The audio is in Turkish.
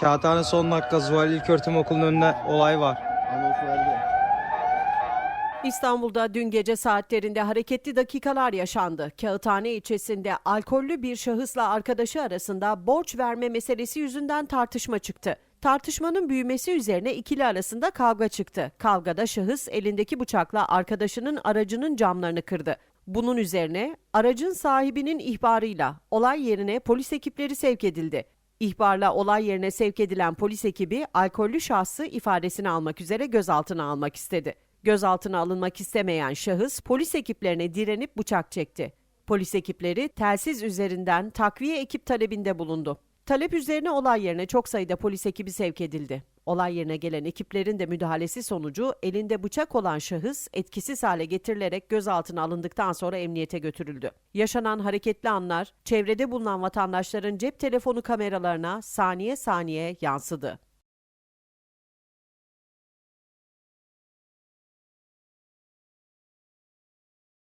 Kağıthane son dakika Zuhal İlköğretim Okulu'nun önünde olay var. İstanbul'da dün gece saatlerinde hareketli dakikalar yaşandı. Kağıthane ilçesinde alkollü bir şahısla arkadaşı arasında borç verme meselesi yüzünden tartışma çıktı. Tartışmanın büyümesi üzerine ikili arasında kavga çıktı. Kavgada şahıs elindeki bıçakla arkadaşının aracının camlarını kırdı. Bunun üzerine aracın sahibinin ihbarıyla olay yerine polis ekipleri sevk edildi. İhbarla olay yerine sevk edilen polis ekibi alkollü şahsı ifadesini almak üzere gözaltına almak istedi. Gözaltına alınmak istemeyen şahıs polis ekiplerine direnip bıçak çekti. Polis ekipleri telsiz üzerinden takviye ekip talebinde bulundu. Talep üzerine olay yerine çok sayıda polis ekibi sevk edildi. Olay yerine gelen ekiplerin de müdahalesi sonucu elinde bıçak olan şahıs etkisiz hale getirilerek gözaltına alındıktan sonra emniyete götürüldü. Yaşanan hareketli anlar çevrede bulunan vatandaşların cep telefonu kameralarına saniye saniye yansıdı.